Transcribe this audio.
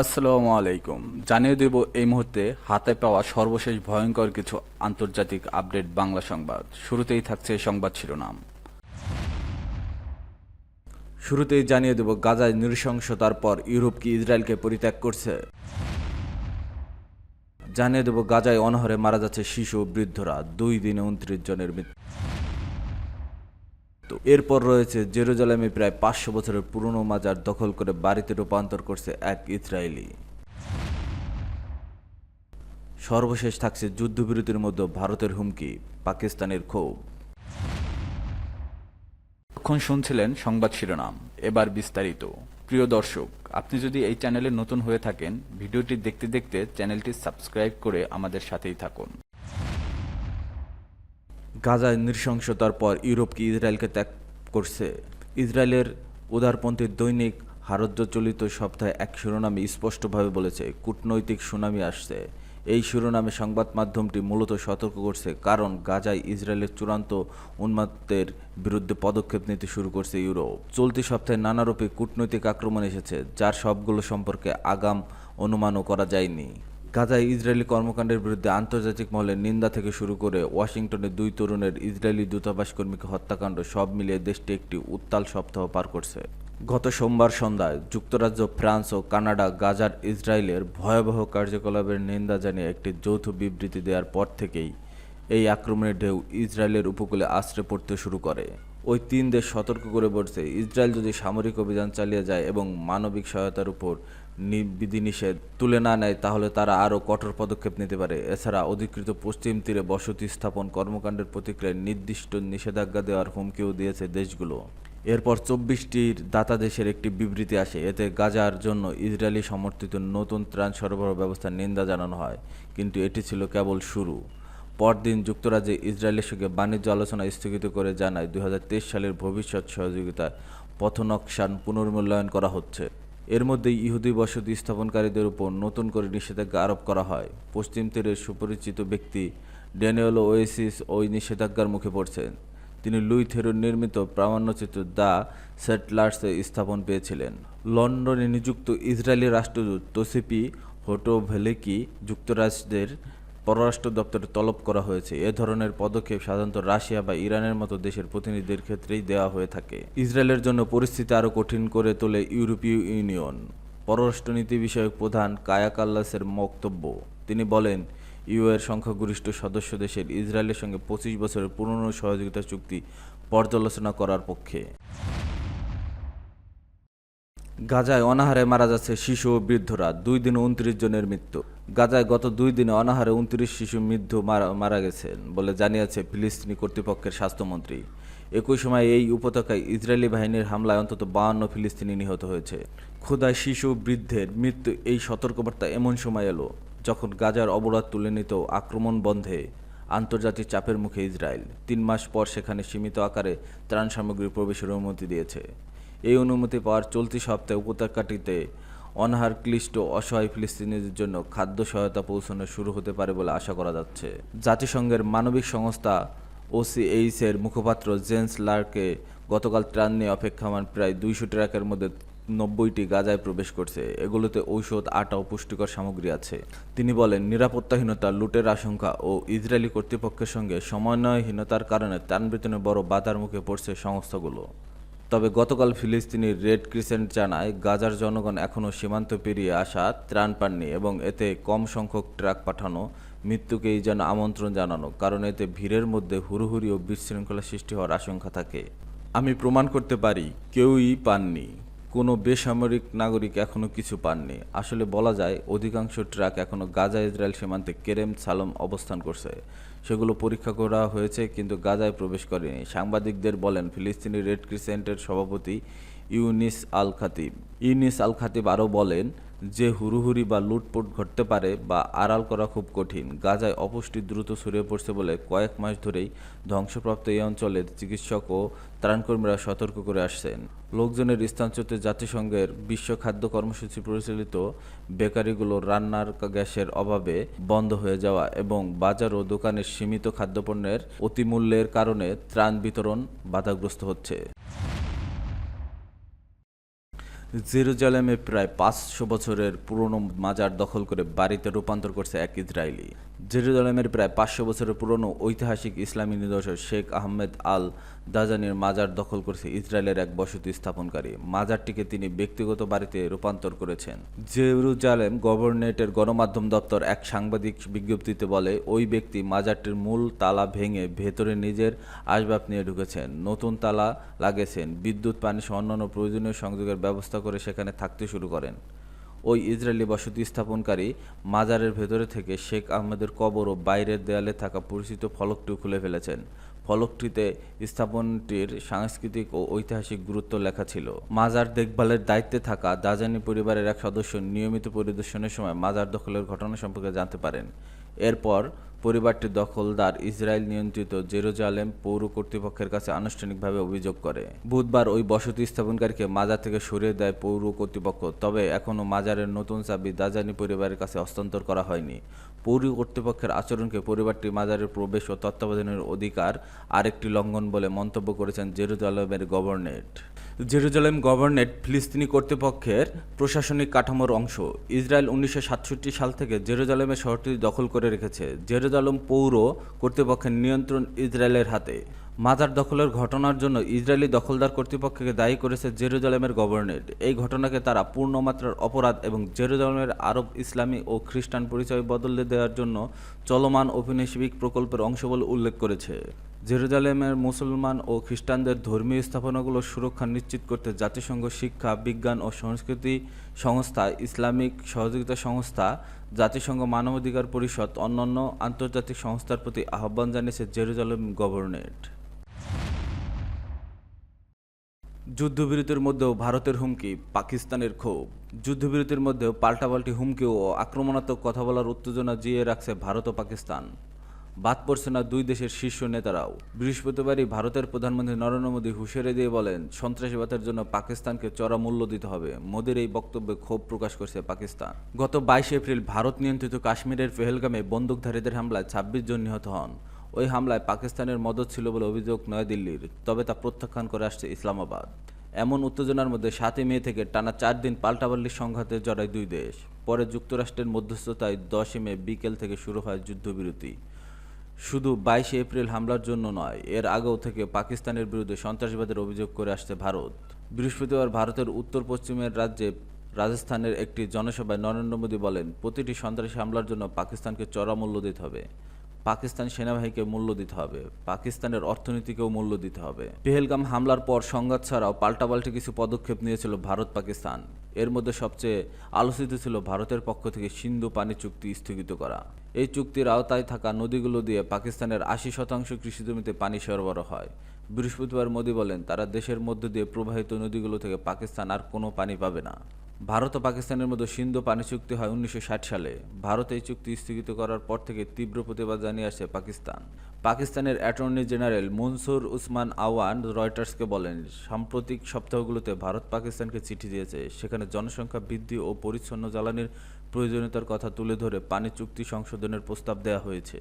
আসসালামু আলাইকুম। জানিয়ে দেব এই মুহূর্তে হাতে পাওয়া সর্বশেষ ভয়ঙ্কর কিছু আন্তর্জাতিক আপডেট বাংলা সংবাদ। শুরুতেই থাকছে সংবাদ শিরোনাম। শুরুতেই জানিয়ে দেব গাজায় নৃশংসতার পর ইউরোপ কি ইসরায়েলকে পরিত্যাগ করছে। জানিয়ে দেব গাজায় অনহরে মারা যাচ্ছে শিশু বৃদ্ধরা। দুই দিনে উনত্রিশ জনের মৃত্যু। এরপর রয়েছে জেরুজালেমে প্রায় পাঁচশো বছরের পুরনো মাজার দখল করে বাড়িতে রূপান্তর করছে এক ইসরায়েলি। সর্বশেষ থাকছে যুদ্ধবিরতির মধ্যে ভারতের হুমকি, পাকিস্তানের ক্ষোভ। এখন শুনছিলেন সংবাদ শিরোনাম, এবার বিস্তারিত। প্রিয় দর্শক, আপনি যদি এই চ্যানেলে নতুন হয়ে থাকেন, ভিডিওটি দেখতে দেখতে চ্যানেলটি সাবস্ক্রাইব করে আমাদের সাথেই থাকুন। গাজায় নৃশংসতার পর ইউরোপ কি ইসরায়েলকে ত্যাগ করছে? ইসরায়েলের উদারপন্থী দৈনিক হারজ্য চলিত সপ্তাহে এক শিরোনামে স্পষ্টভাবে বলেছে, কূটনৈতিক সুনামি আসছে। এই শিরোনামে সংবাদ মাধ্যমটি মূলত সতর্ক করছে, কারণ গাজায় ইসরায়েলের চূড়ান্ত উন্মাদের বিরুদ্ধে পদক্ষেপ নিতে শুরু করছে ইউরোপ। চলতি সপ্তাহে নানারূপে কূটনৈতিক আক্রমণ এসেছে, যার সবগুলো সম্পর্কে আগাম অনুমানও করা যায়নি। গাজায় ইসরায়েলি কর্মকাণ্ডের বিরুদ্ধে আন্তর্জাতিক মহলে নিন্দা থেকে শুরু করে ওয়াশিংটনে দুই তরুণের ইসরায়েলি দূতাবাস কর্মীকে হত্যাকাণ্ড সব মিলিয়ে দেশটি একটি উত্তাল সপ্তাহ পার করছে। গত সোমবার সন্ধ্যায় যুক্তরাজ্য, ফ্রান্স ও কানাডা গাজার ইসরায়েলের ভয়াবহ কার্যকলাপের নিন্দা জানিয়ে একটি যৌথ বিবৃতি দেওয়ার পর থেকেই এই আক্রমণের ঢেউ ইসরায়েলের উপকূলে আশ্রে পড়তে শুরু করে। ওই তিন দেশ সতর্ক করে বলছে, ইসরায়েল যদি সামরিক অভিযান চালিয়ে যায় এবং মানবিক সহায়তার উপর বিধিনিষেধ তুলে না নেয়, তাহলে তারা আরও কঠোর পদক্ষেপ নিতে পারে। এছাড়া অধিকৃত পশ্চিম তীরে বসতি স্থাপন কর্মকাণ্ডের প্রতিক্রিয়ায় নির্দিষ্ট নিষেধাজ্ঞা দেওয়ার হুমকিও দিয়েছে দেশগুলো। এরপর চব্বিশটির দাতা দেশের একটি বিবৃতি আসে। এতে গাজার জন্য ইসরায়েলি সমর্থিত নতুন ত্রাণ সরবরাহ ব্যবস্থার নিন্দা জানানো হয়, কিন্তু এটি ছিল কেবল শুরু। পরদিন যুক্তরাজ্যে ইসরায়েলের সঙ্গে বাণিজ্য আলোচনা স্থগিত করে জানায় দু হাজার তেইশ সালের ভবিষ্যৎ সহযোগিতায় পথনকশান পুনর্মূল্যায়ন করা হচ্ছে। এর মধ্যেই ইহুদি বসতি স্থাপনকারীদের উপর নতুন করে নিষেধাজ্ঞা আরোপ করা হয়। পশ্চিম তীরের সুপরিচিত ব্যক্তি ড্যানিয়েল ওয়েসিস ওই নিষেধাজ্ঞার মুখে পড়ছেন। তিনি লুই থেরোর নির্মিত প্রামাণ্যচিত্র দ্য সেটলার্সে স্থাপন পেয়েছিলেন। লন্ডনে নিযুক্ত ইসরায়েলি রাষ্ট্রদূত তোসিপি হোটোভেলেকি যুক্তরাষ্ট্রের পররাষ্ট্র দপ্তরে তলব করা হয়েছে। এ ধরনের পদক্ষেপ সাধারণত রাশিয়া বা ইরানের মতো দেশের প্রতিনিধিদের ক্ষেত্রেই দেওয়া হয়ে থাকে। ইসরায়েলের জন্য পরিস্থিতি আরও কঠিন করে তোলে ইউরোপীয় ইউনিয়ন। পররাষ্ট্রনীতি বিষয়ক প্রধান কায়া কাল্লাসের বক্তব্য তিনি বলেন, ইউ এর সংখ্যাগরিষ্ঠ সদস্য দেশের ইসরায়েলের সঙ্গে পঁচিশ বছরের পুরনো সহযোগিতা চুক্তি পর্যালোচনা করার পক্ষে। গাজায় অনাহারে মারা যাচ্ছে শিশু ও বৃদ্ধরা, দুই দিনে উনত্রিশ জনের মৃত্যু। গাজায় গত দুই দিনে অনাহারে উনত্রিশ শিশু মৃত্যু মারা গেছেন বলে জানিয়েছে ফিলিস্তিনি কর্তৃপক্ষের স্বাস্থ্যমন্ত্রী। একই সময় এই উপত্যকায় ইসরায়েলি বাহিনীর হামলায় অন্তত বাহান্ন ফিলিস্তিনি নিহত হয়েছে। ক্ষুধায় শিশু বৃদ্ধের মৃত্যু এই সতর্কবার্তা এমন সময় এলো, যখন গাজার অবরোধ তুলে নিত আক্রমণ বন্ধে আন্তর্জাতিক চাপের মুখে ইসরায়েল। তিন মাস পর সেখানে সীমিত আকারে ত্রাণ সামগ্রী প্রবেশের অনুমতি দিয়েছে। এই অনুমতি পাওয়ার চলতি সপ্তাহে উপত্যকাটিতে অনাহার, ক্লিষ্ট, অসহায় ফিলিস্তিনিদের জন্য খাদ্য সহায়তা পৌঁছানো শুরু হতে পারে বলে আশা করা যাচ্ছে। জাতিসংঘের মানবিক সংস্থা ওসিএইচ এর মুখপাত্র জেন্স লার্কে গতকাল ত্রাণ নিয়ে অপেক্ষামান প্রায় দুইশো ট্রাকের মধ্যে নব্বইটি গাজায় প্রবেশ করছে। এগুলোতে ঔষধ, আটা ও পুষ্টিকর সামগ্রী আছে। তিনি বলেন, নিরাপত্তাহীনতা, লুটের আশঙ্কা ও ইসরায়েলি কর্তৃপক্ষের সঙ্গে সমন্বয়হীনতার কারণে ত্রাণ বিতরণে বড় বাধার মুখে পড়ছে সংস্থাগুলো। তবে গতকাল ফিলিস্তিনির রেড ক্রিসেন্ট জানায়, গাজার জনগণ এখনও সীমান্ত পেরিয়ে আসা ত্রাণ পাননি এবং এতে কম সংখ্যক ট্রাক পাঠানো, মৃত্যুকেই যেন আমন্ত্রণ জানানো, কারণ এতে ভিড়ের মধ্যে হুড়োহুড়ি ও বিশৃঙ্খলা সৃষ্টি হওয়ার আশঙ্কা থাকে। আমি প্রমাণ করতে পারি, কেউই পাননি। কোনো বেসামরিক নাগরিক এখনও কিছু পাননি। আসলে বলা যায়, অধিকাংশ ট্রাক এখনও গাজা ইসরায়েল সীমান্তে কেরেম সালম অবস্থান করছে। সেগুলো পরীক্ষা করা হয়েছে, কিন্তু গাজায় প্রবেশ করেনি। সাংবাদিকদের বলেন, ফিলিস্তিনি রেড ক্রিসেন্টের সভাপতি ইউনিস আল খাতিব ইউনিস আল খাতিব আরও বলেন যে হুড়ুহুড়ি বা লুটপুট ঘটতে পারে বা আড়াল করা খুব কঠিন, গাজায় অপুষ্টি দ্রুত ছড়িয়ে পড়ছে বলে কয়েক মাস ধরেই ধ্বংসপ্রাপ্ত এই অঞ্চলের চিকিৎসক ও ত্রাণকর্মীরা সতর্ক করে আসছেন। লোকজনের স্থানচ্যুত জাতিসংঘের বিশ্ব খাদ্য কর্মসূচি পরিচালিত বেকারিগুলো রান্নার গ্যাসের অভাবে বন্ধ হয়ে যাওয়া এবং বাজার ও দোকানের সীমিত খাদ্যপণ্যের অতিমূল্যের কারণে ত্রাণ বিতরণ বাধাগ্রস্ত হচ্ছে। জেরুজালেমে প্রায় পাঁচশো বছরের পুরনো মাজার দখল করে বাড়িতে রূপান্তর করছে এক ইসরায়েলি। জেরুজালেমের প্রায় পাঁচশো বছরের পুরনো ঐতিহাসিক ইসলামী নিদর্শক শেখ আহমেদ আল দাজানির মাজার দখল করেছে ইসরায়েলের এক বসতি স্থাপনকারী। মাজারটিকে তিনি ব্যক্তিগত বাড়িতে রূপান্তর করেছেন। জেরুজালেম গভর্নরেটের গণমাধ্যম দপ্তর এক সাংবাদিক বিজ্ঞপ্তিতে বলে, ওই ব্যক্তি মাজারটির মূল তালা ভেঙে ভেতরে নিজের আসবাব নিয়ে ঢুকেছেন। নতুন তালা লাগিয়েছেন বিদ্যুৎ, পানি সহ অন্যান্য প্রয়োজনীয় সংযোগের ব্যবস্থা করে সেখানে থাকতে শুরু করেন। ওই ইসরায়েলি বসতি স্থাপনকারী মাজারের ভেতরে থেকে শেখ আহমেদের কবর ও বাইরের দেয়ালে থাকা পরিচিত ফলকটিও খুলে ফেলেছেন। ফলকটিতে স্থাপনটির সাংস্কৃতিক ও ঐতিহাসিক গুরুত্ব লেখা ছিল। মাজার দেখভালের দায়িত্বে থাকা দাজানি পরিবারের এক সদস্য নিয়মিত পরিদর্শনের সময় মাজার দখলের ঘটনা সম্পর্কে জানতে পারেন। এরপর পরিবারটি দখলদার ইসরায়েল নিয়ন্ত্রিত জেরুজালেম পৌর কর্তৃপক্ষের কাছে আনুষ্ঠানিকভাবে অভিযোগ করে। বুধবার ওই বসতি স্থাপনকারীকে মাজার থেকে সরিয়ে দেয় পৌর কর্তৃপক্ষ, তবে এখনও মাজারের নতুন চাবি দাজানি পরিবারের কাছে হস্তান্তর করা হয়নি। পৌর কর্তৃপক্ষের আচরণকে পরিবারটি মাজারের প্রবেশ ও তত্ত্বাবধানের অধিকার আরেকটি লঙ্ঘন বলে মন্তব্য করেছেন জেরুজালেমের গভর্নেট। জেরুজালেম গভর্নেট ফিলিস্তিনি কর্তৃপক্ষের প্রশাসনিক কাঠামোর অংশ। ইসরায়েল উনিশশো সাতষট্টি সাল থেকে জেরুজালেমের শহরটি দখল করে রেখেছে। জেরুজালেম পৌর কর্তৃপক্ষের নিয়ন্ত্রণ ইসরায়েলের হাতে। মাজার দখলের ঘটনার জন্য ইসরায়েলি দখলদার কর্তৃপক্ষকে দায়ী করেছে জেরুজালেমের গভর্নরেট। এই ঘটনাকে তারা পূর্ণমাত্রার অপরাধ এবং জেরুজালেমের আরব ইসলামী ও খ্রিস্টান পরিচয় বদলে দেওয়ার জন্য চলমান ঔপনিবেশিক প্রকল্পের অংশ বলে উল্লেখ করেছে। জেরুজালেমের মুসলমান ও খ্রিস্টানদের ধর্মীয় স্থাপনাগুলোর সুরক্ষা নিশ্চিত করতে জাতিসংঘ শিক্ষা, বিজ্ঞান ও সংস্কৃতি সংস্থা, ইসলামিক সহযোগিতা সংস্থা, জাতিসংঘ মানবাধিকার পরিষদ, অন্যান্য আন্তর্জাতিক সংস্থার প্রতি আহ্বান জানিয়েছে জেরুজালেম গভর্নরেট। যুদ্ধবিরতির মধ্যেও ভারতের হুমকি, পাকিস্তানের ক্ষোভ। যুদ্ধবিরতির মধ্যেও পাল্টাপাল্টি হুমকি ও আক্রমণাত্মক কথা বলার উত্তেজনা জিয়ে রাখছে ভারত ও পাকিস্তান। বাদ পড়ছে না দুই দেশের শীর্ষ নেতারাও। বৃহস্পতিবারই ভারতের প্রধানমন্ত্রী নরেন্দ্র মোদী হুঁশিয়ারি দিয়ে বলেন, সন্ত্রাসবাদের জন্য পাকিস্তানকে চড়া মূল্য দিতে হবে। মোদীর এই বক্তব্যে ক্ষোভ প্রকাশ করছে পাকিস্তান। গত বাইশে এপ্রিল ভারত নিয়ন্ত্রিত কাশ্মীরের পেহেলগামে বন্দুকধারীদের হামলায় ছাব্বিশ জন নিহত হন। ওই হামলায় পাকিস্তানের মদত ছিল বলে অভিযোগ নয়াদিল্লির, তবে তা প্রত্যাখ্যান করে আসছে ইসলামাবাদ। এমন উত্তেজনার মধ্যে সাতই মে থেকে টানা চার দিন পাল্টাপাল্টি সংঘাতে জড়ায় দুই দেশ। পরে যুক্তরাষ্ট্রের মধ্যস্থতায় দশই মে বিকেল থেকে শুরু হয় যুদ্ধবিরতি। শুধু বাইশে এপ্রিল হামলার জন্য নয়, এর আগেও থেকে পাকিস্তানের বিরুদ্ধে সন্ত্রাসবাদের অভিযোগ করে আসছে ভারত। বৃহস্পতিবার ভারতের উত্তর পশ্চিমের রাজ্যে রাজস্থানের একটি জনসভায় নরেন্দ্র মোদী বলেন, প্রতিটি সন্ত্রাসী হামলার জন্য পাকিস্তানকে চড়া মূল্য দিতে হবে। পাকিস্তান সেনাবাহিনীকে মূল্য দিতে হবে, পাকিস্তানের অর্থনীতিকেও মূল্য দিতে হবে। পেহেলগাম হামলার পর সংঘাত ছাড়াও পাল্টাপাল্টি কিছু পদক্ষেপ নিয়েছিল ভারত, পাকিস্তান। এর মধ্যে সবচেয়ে আলোচিত ছিল ভারতের পক্ষ থেকে সিন্ধু পানি চুক্তি স্থগিত করা। এই চুক্তির আওতায় থাকা নদীগুলো দিয়ে পাকিস্তানের আশি শতাংশ কৃষিজমিতে পানি সরবরাহ হয়। বৃহস্পতিবার মোদী বলেন, তারা দেশের মধ্য দিয়ে প্রবাহিত নদীগুলো থেকে পাকিস্তান আর কোনো পানি পাবে না। ভারত ও পাকিস্তানের মধ্যে সিন্ধু পানি চুক্তি হয় উনিশশো ষাট সালে। ভারত এই চুক্তি স্থগিত করার পর থেকে তীব্র প্রতিবাদ জানিয়ে আসে পাকিস্তান। পাকিস্তানের অ্যাটর্নি জেনারেল মনসুর উসমান আওয়ান রয়টার্সকে বলেন, সাম্প্রতিক সপ্তাহগুলোতে ভারত পাকিস্তানকে চিঠি দিয়েছে। সেখানে জনসংখ্যা বৃদ্ধি ও পরিচ্ছন্ন জ্বালানির প্রয়োজনীয়তার কথা তুলে ধরে পানি চুক্তি সংশোধনের প্রস্তাব দেওয়া হয়েছে।